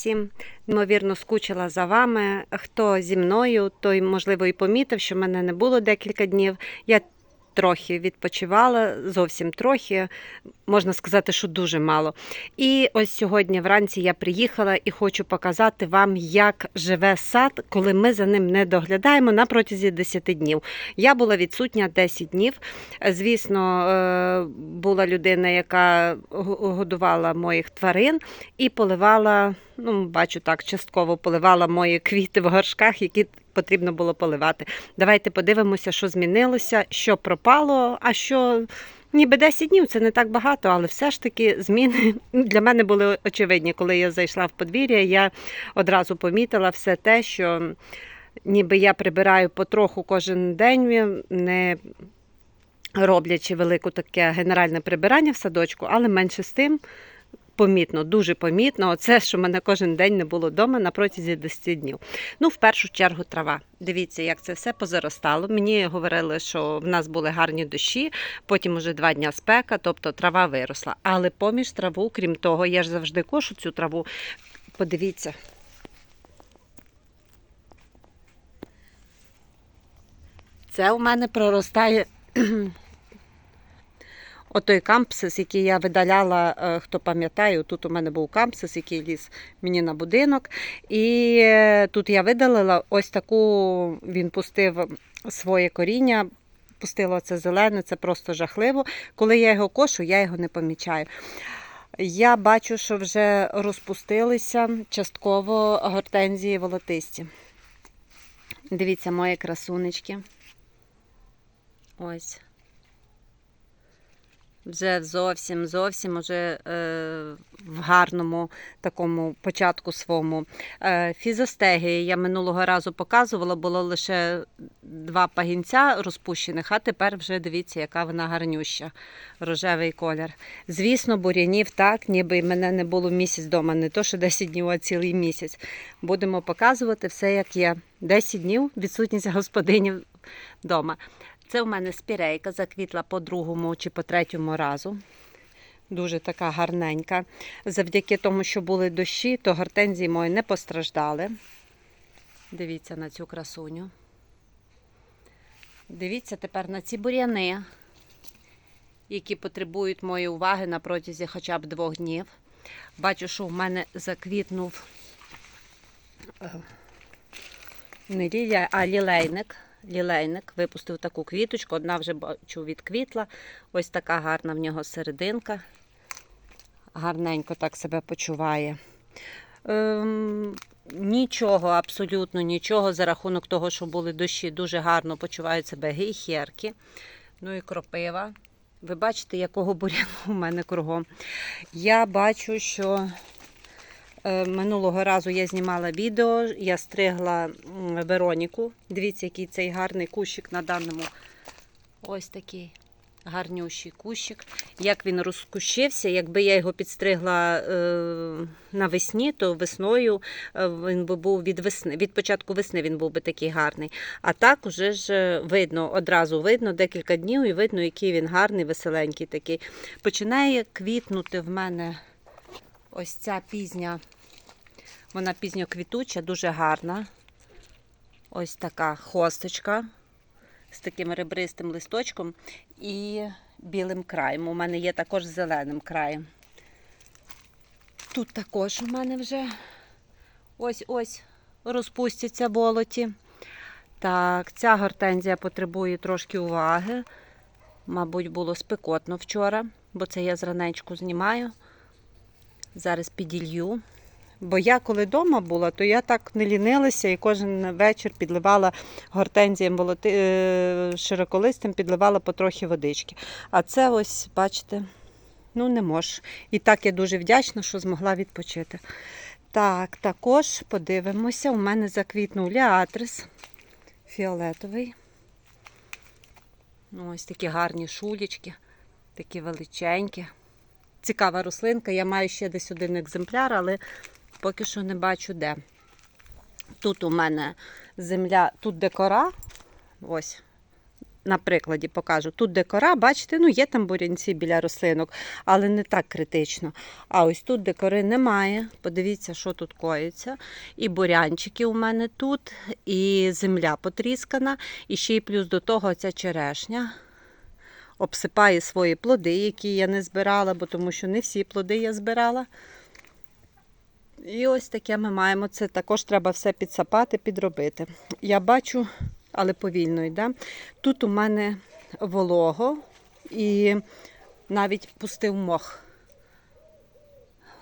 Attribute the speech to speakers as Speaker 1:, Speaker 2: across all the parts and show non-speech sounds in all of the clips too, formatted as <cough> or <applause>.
Speaker 1: всім. Ймовірно, скучила за вами. Хто зі мною, той, можливо, і помітив, що мене не було декілька днів. Я трохи відпочивала, зовсім трохи, можна сказати, що дуже мало. І ось сьогодні вранці я приїхала і хочу показати вам, як живе сад, коли ми за ним не доглядаємо на протязі 10 днів. Я була відсутня 10 днів. Звісно, е, була людина, яка годувала моїх тварин і поливала, ну, бачу так, частково поливала мої квіти в горшках, які потрібно було поливати. Давайте подивимося, що змінилося, що пропало, а що. Ніби 10 днів це не так багато, але все ж таки зміни <laughs> для мене були очевидні. Коли я зайшла в подвір'я, я одразу помітила все те, що ніби я прибираю потроху кожен день, не роблячи велике таке генеральне прибирання в садочку, але менше з тим. Помітно, дуже помітно. Оце, що мене кожен день не було вдома на протязі 10 днів. Ну, в першу чергу, трава. Дивіться, як це все позаростало. Мені говорили, що в нас були гарні дощі, потім уже два дня спека, тобто трава виросла. Але поміж траву, крім того, я ж завжди кошу цю траву. Подивіться. Це у мене проростає Отой кампсис, який я видаляла, е, хто пам'ятає, тут у мене був кампсис, який ліз мені на будинок. І е, тут я видалила ось таку, він пустив своє коріння, пустило це зелене, це просто жахливо. Коли я його кошу, я його не помічаю. Я бачу, що вже розпустилися частково гортензії волотисті. Дивіться, мої красунечки. Ось вже зовсім зовсім уже е, в гарному такому початку своєму. Е, фізостегії я минулого разу показувала, було лише два пагінця розпущених, а тепер вже дивіться, яка вона гарнюща, рожевий колір. Звісно, бур'янів так, ніби мене не було місяць вдома, не то, що 10 днів, а цілий місяць. Будемо показувати все, як є. 10 днів відсутність <laughs> господинів вдома. Це у мене спірейка заквітла по другому чи по третьому разу. Дуже така гарненька. Завдяки тому, що були дощі, то гортензії мої не постраждали. Дивіться на цю красуню. Дивіться тепер на ці бур'яни, які потребують моєї уваги на протязі хоча б двох днів. Бачу, що в мене заквітнув е, не лілія, а лілейник. Лілейник випустив таку квіточку, одна вже бачу відквітла. Ось така гарна в нього серединка. Гарненько так себе почуває. Ем, нічого, абсолютно нічого, за рахунок того, що були дощі, дуже гарно почувають себе гейхерки. Ну і кропива. Ви бачите, якого буряну у мене кругом. Я бачу, що Минулого разу я знімала відео, я стригла Вероніку. Дивіться, який цей гарний кущик на даному. Ось такий гарнющий кущик. Як він розкущився, якби я його підстригла е, навесні, то весною е, він би був від весни. Від початку весни він був би такий гарний. А так уже ж е, видно, одразу видно декілька днів і видно, який він гарний, веселенький такий. Починає квітнути в мене ось ця пізня. Вона пізньоквітуча, дуже гарна. Ось така хосточка з таким ребристим листочком і білим краєм. У мене є також зеленим краєм. Тут також у мене вже ось-ось розпустяться болоті. Так, ця гортензія потребує трошки уваги. Мабуть, було спекотно вчора, бо це я зранечку знімаю. Зараз піділью. Бо я коли вдома була, то я так не лінилася і кожен вечір підливала гортензіям волоти... е, широколистим, підливала потрохи водички. А це ось, бачите, ну не можу. І так я дуже вдячна, що змогла відпочити. Так, також подивимося, у мене заквітнув ліатрис фіолетовий. Ну, Ось такі гарні шулічки, такі величенькі. Цікава рослинка. Я маю ще десь один екземпляр, але поки що не бачу де. Тут у мене земля, тут де кора, ось, на прикладі покажу. Тут де кора, бачите, ну є там бурянці біля рослинок, але не так критично. А ось тут, де кори немає, подивіться, що тут коїться. І бурянчики у мене тут, і земля потріскана, і ще й плюс до того ця черешня обсипає свої плоди, які я не збирала, бо тому що не всі плоди я збирала. І ось таке ми маємо. Це також треба все підсапати, підробити. Я бачу, але повільно йде. Тут у мене волого і навіть пустив мох.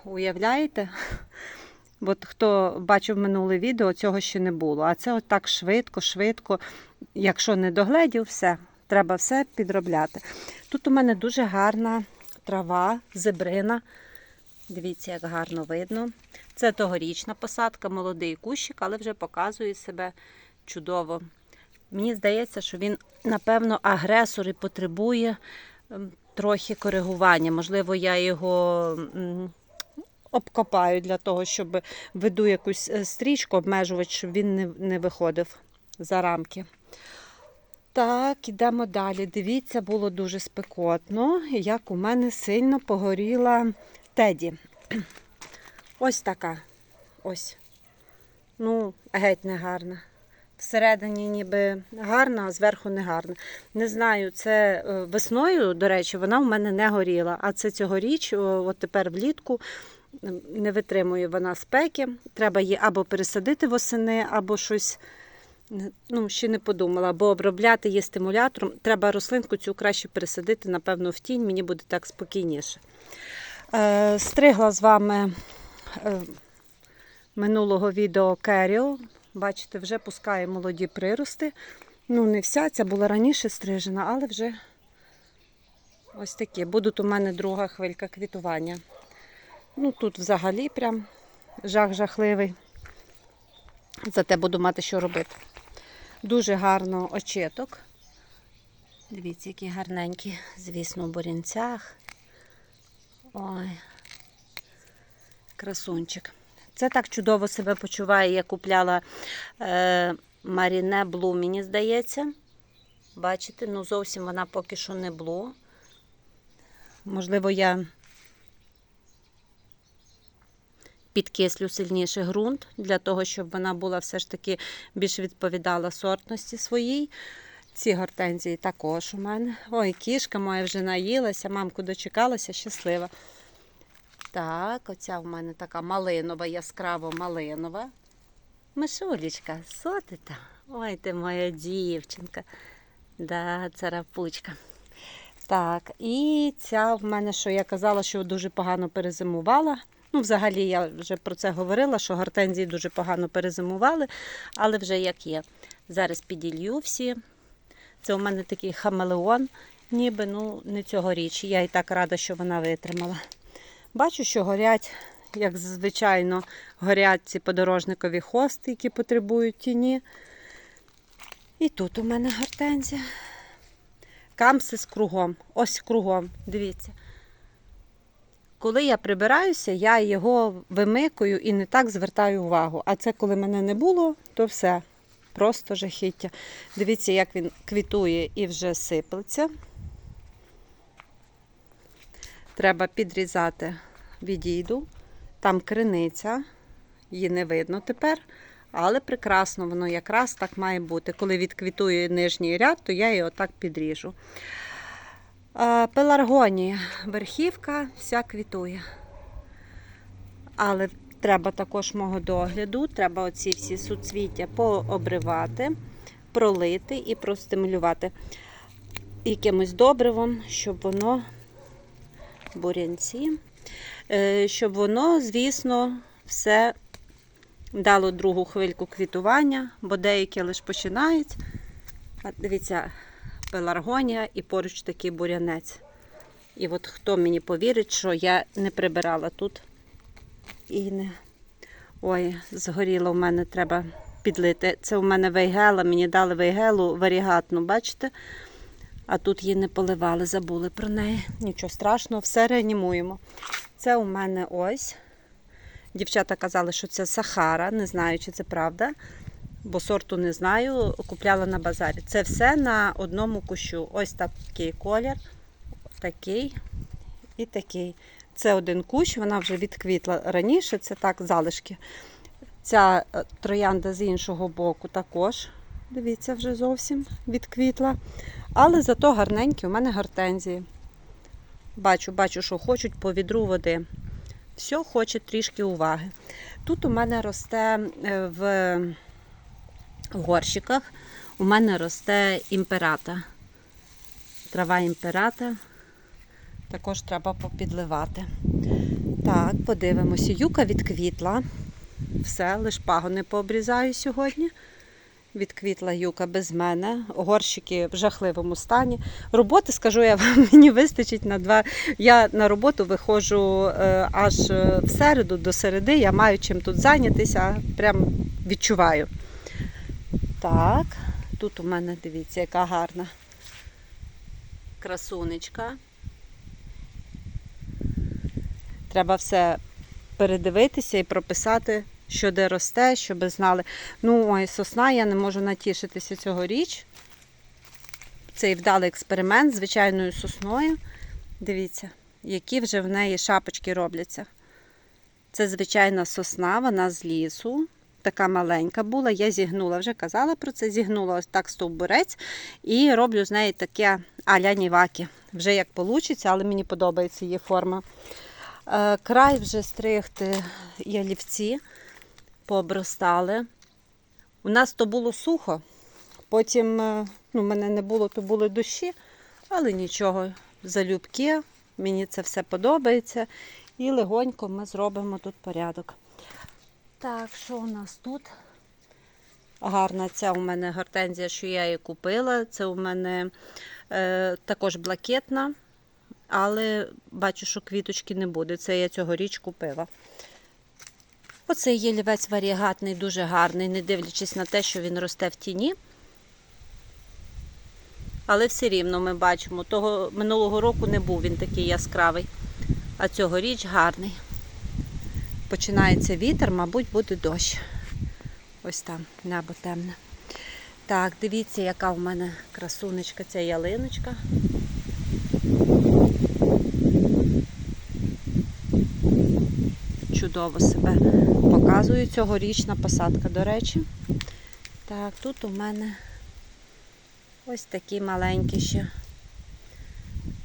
Speaker 1: Уявляєте? От хто бачив минуле відео, цього ще не було. А це отак швидко, швидко. Якщо не догледів, все, треба все підробляти. Тут у мене дуже гарна трава, зебрина. Дивіться, як гарно видно. Це тогорічна посадка, молодий кущик, але вже показує себе чудово. Мені здається, що він, напевно, агресор і потребує ем, трохи коригування. Можливо, я його обкопаю для того, щоб веду якусь е, стрічку, обмежувач, щоб він не виходив за рамки. Так, ідемо далі. Дивіться, було дуже спекотно, як у мене сильно погоріла теді. <clears throat> Ось така. Ось. Ну, геть не гарна. Всередині ніби гарна, а зверху не гарна. Не знаю, це е, весною, до речі, вона в мене не горіла. А це цьогоріч, от тепер влітку, не витримує вона спеки. Треба її або пересадити восени, або щось. Ну, ще не подумала, бо обробляти її стимулятором. Треба рослинку цю краще пересадити, напевно, в тінь, мені буде так спокійніше. Е, Стригла з вами е, минулого відео Керіо. Бачите, вже пускає молоді прирости. Ну, не вся, ця була раніше стрижена, але вже ось такі. Будуть у мене друга хвилька квітування. Ну, тут взагалі прям жах жахливий. Зате буду мати що робити. Дуже гарно очіток. Дивіться, які гарненькі, звісно, у бурянцях. Ой, красунчик. Це так чудово себе почуває. Я купляла е, Маріне Блу, мені здається. Бачите, ну зовсім вона поки що не блу. Можливо, я підкислю сильніше ґрунт для того, щоб вона була все ж таки більш відповідала сортності своїй. Ці гортензії також у мене. Ой, кішка моя вже наїлася, мамку дочекалася, щаслива. Так, оця в мене така малинова, яскраво малинова. Мишулечка, що ти там? Ой, ти моя дівчинка. Да, царапучка. Так, і ця в мене, що я казала, що дуже погано перезимувала. Ну, взагалі, я вже про це говорила, що гортензії дуже погано перезимували, але вже як є. Зараз піділью всі. Це у мене такий хамелеон, ніби ну, не цьогоріч. Я і так рада, що вона витримала. Бачу, що горять, як звичайно, горять ці подорожникові хости, які потребують тіні. І тут у мене гортензія. Камсис кругом. Ось кругом. Дивіться. Коли я прибираюся, я його вимикую і не так звертаю увагу. А це коли мене не було, то все. Просто жахіття. Дивіться, як він квітує і вже сиплеться. Треба підрізати відійду. Там криниця, її не видно тепер, але прекрасно, воно якраз так має бути. Коли відквітує нижній ряд, то я її отак підріжу. Пеларгонія, верхівка, вся квітує. Але треба також мого догляду, треба оці всі суцвіття пообривати, пролити і простимулювати якимось добривом, щоб воно бурянці, е, щоб воно, звісно, все дало другу хвильку квітування, бо деякі лише починають. Дивіться, пеларгонія і поруч такий бурянець. І от хто мені повірить, що я не прибирала тут і не. Ой, згоріло в мене треба підлити. Це у мене вейгела, мені дали вейгелу варігатну, бачите? А тут її не поливали, забули про неї. Нічого страшного, все реанімуємо. Це у мене ось. Дівчата казали, що це Сахара, не знаю, чи це правда. Бо сорту не знаю, купляла на базарі. Це все на одному кущу. Ось такий колір, такий і такий. Це один кущ, вона вже відквітла раніше, це так залишки. Ця е, троянда з іншого боку також, дивіться, вже зовсім відквітла. Але зато гарненькі у мене гортензії. Бачу, бачу, що хочуть по відру води. Все хоче трішки уваги. Тут у мене росте е, в горщиках, у мене росте імперата. Трава імперата. Також треба попідливати. Так, подивимося. Юка відквітла. Все, лиш пагони пообрізаю сьогодні. Відквітла юка без мене. Горщики в жахливому стані. Роботи, скажу я вам, <laughs> мені вистачить на два. Я на роботу виходжу е, аж е, в середу до середи. Я маю чим тут зайнятися, прям відчуваю. Так, тут у мене, дивіться, яка гарна красунечка. Треба все передивитися і прописати, що де росте, щоб знали. Ну, ой, сосна, я не можу натішитися цьогоріч. Цей вдалий експеримент з звичайною сосною. Дивіться, які вже в неї шапочки робляться. Це звичайна сосна, вона з лісу. Така маленька була, я зігнула, вже казала про це, зігнула ось так стовбурець і роблю з неї таке аля ніваки. Вже як вийде, але мені подобається її форма. Е, Край вже стригти ялівці пообростали. У нас то було сухо, потім е, ну, мене не було, то були дощі, але нічого, залюбки, мені це все подобається. І легонько ми зробимо тут порядок. Так, що у нас тут? Гарна ця у мене гортензія, що я її купила. Це у мене е, також блакитна, але бачу, що квіточки не буде. Це я цьогоріч купила. Оцей єлівець варігатний, дуже гарний, не дивлячись на те, що він росте в тіні. Але все рівно ми бачимо, того минулого року не був він такий яскравий, а цьогоріч гарний. Починається вітер, мабуть, буде дощ. Ось там небо темне. Так, дивіться, яка в мене красунечка, ця ялиночка. Чудово себе показує цьогорічна посадка, до речі. Так, тут у мене ось такі маленькі ще.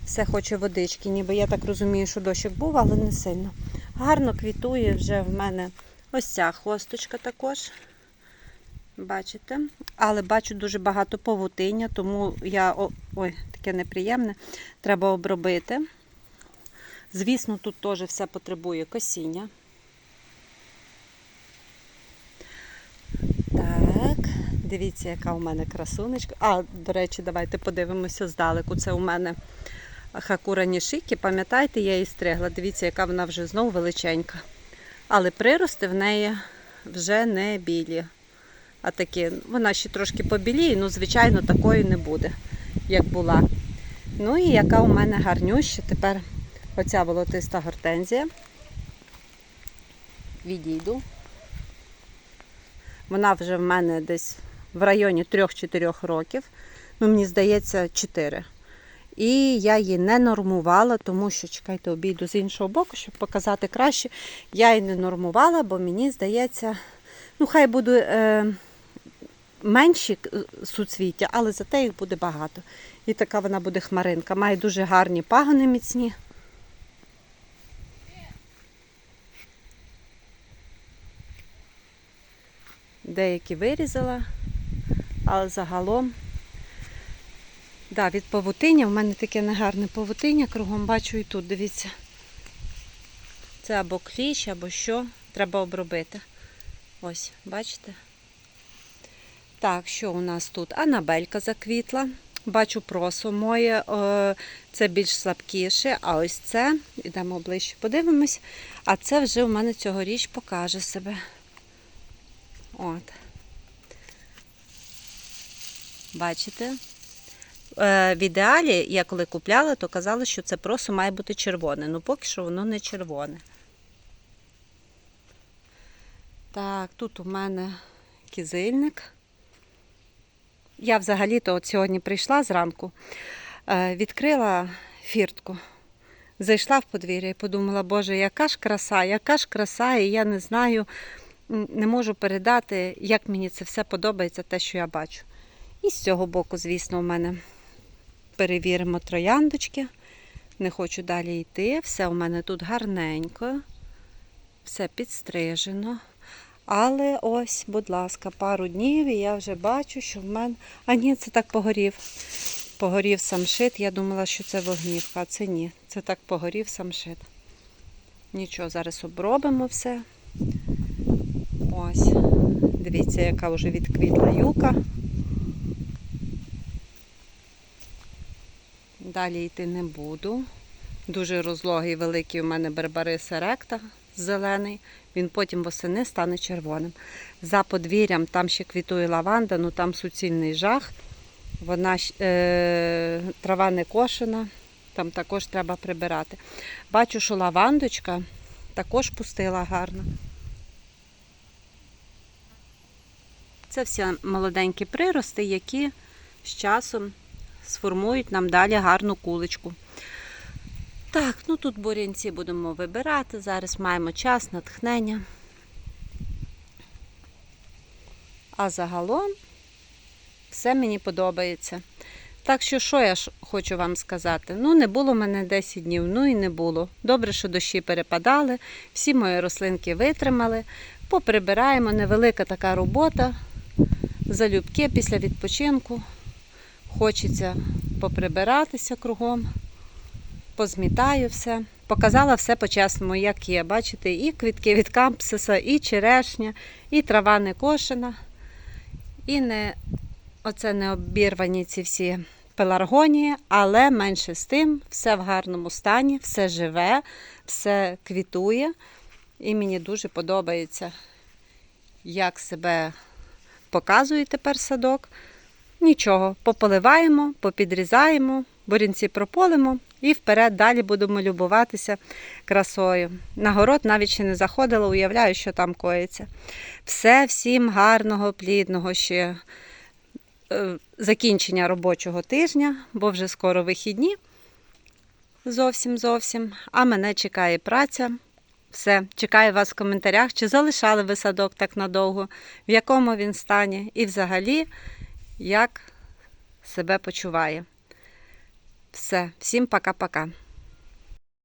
Speaker 1: Все хоче водички, ніби я так розумію, що дощик був, але не сильно. Гарно квітує вже в мене ось ця хосточка також. Бачите? Але бачу дуже багато павутиння, тому я, ой, таке неприємне, треба обробити. Звісно, тут теж все потребує косіння. Так, дивіться, яка у мене красунечка. А, до речі, давайте подивимося здалеку. Це у мене Хакура Нішикі. Пам'ятаєте, я її стригла. Дивіться, яка вона вже знову величенька. Але прирости в неї вже не білі. А такі, вона ще трошки побіліє, ну, звичайно, такої не буде, як була. Ну і яка у мене гарнюща. Тепер оця волотиста гортензія. Відійду. Вона вже в мене десь в районі 3-4 років. Ну, мені здається, 4. І я її не нормувала, тому що, чекайте, обійду з іншого боку, щоб показати краще. Я її не нормувала, бо мені здається, ну, хай буде е, менші суцвіття, але зате їх буде багато. І така вона буде хмаринка. Має дуже гарні пагони міцні. Деякі вирізала, але загалом Да, від павутиння. В мене таке негарне павутиння, кругом бачу і тут, дивіться. Це або кліщ, або що. Треба обробити. Ось, бачите? Так, що у нас тут? Анабелька заквітла. Бачу просо моє, це більш слабкіше, а ось це, йдемо ближче, подивимось, а це вже у мене цьогоріч покаже себе. От. Бачите? Е, В ідеалі, я коли купляла, то казали, що це просо має бути червоне. Ну, поки що воно не червоне. Так, тут у мене кизильник. Я взагалі-то от сьогодні прийшла зранку, е, відкрила фіртку, зайшла в подвір'я і подумала, Боже, яка ж краса, яка ж краса, і я не знаю, не можу передати, як мені це все подобається, те, що я бачу. І з цього боку, звісно, у мене перевіримо трояндочки. Не хочу далі йти. Все у мене тут гарненько, все підстрижено. Але ось, будь ласка, пару днів і я вже бачу, що в мене. А ні, це так погорів. Погорів самшит. Я думала, що це вогнівка, а це ні. Це так погорів самшит. Нічого, зараз обробимо все. Ось. Дивіться, яка вже відквітла юка. Далі йти не буду. Дуже розлогий великий у мене барбарис еректа зелений. Він потім восени стане червоним. За подвір'ям там ще квітує лаванда, ну там суцільний жах. Вона е, трава не кошена, там також треба прибирати. Бачу, що лавандочка також пустила гарно. Це всі молоденькі прирости, які з часом сформують нам далі гарну куличку. Так, ну тут бурянці будемо вибирати. Зараз маємо час, натхнення. А загалом все мені подобається. Так що, що я хочу вам сказати? Ну, не було мене 10 днів, ну і не було. Добре, що дощі перепадали, всі мої рослинки витримали. Поприбираємо, невелика така робота. Залюбки після відпочинку. Хочеться поприбиратися кругом позмітаю все. Показала все по-чесному, як є. Бачите, і квітки від кампсиса, і черешня, і трава не кошена, і не оце не обірвані ці всі пеларгонії, але менше з тим, все в гарному стані, все живе, все квітує. І мені дуже подобається, як себе показує тепер садок. Нічого, пополиваємо, попідрізаємо, бурінці прополимо і вперед далі будемо любуватися красою. На город навіть ще не заходила, уявляю, що там коїться. Все, всім гарного, плідного ще е, закінчення робочого тижня, бо вже скоро вихідні. Зовсім зовсім. А мене чекає праця. Все, чекаю вас в коментарях, чи залишали ви садок так надовго, в якому він стані, і взагалі, як себе почуває. Все, всім пока-пока.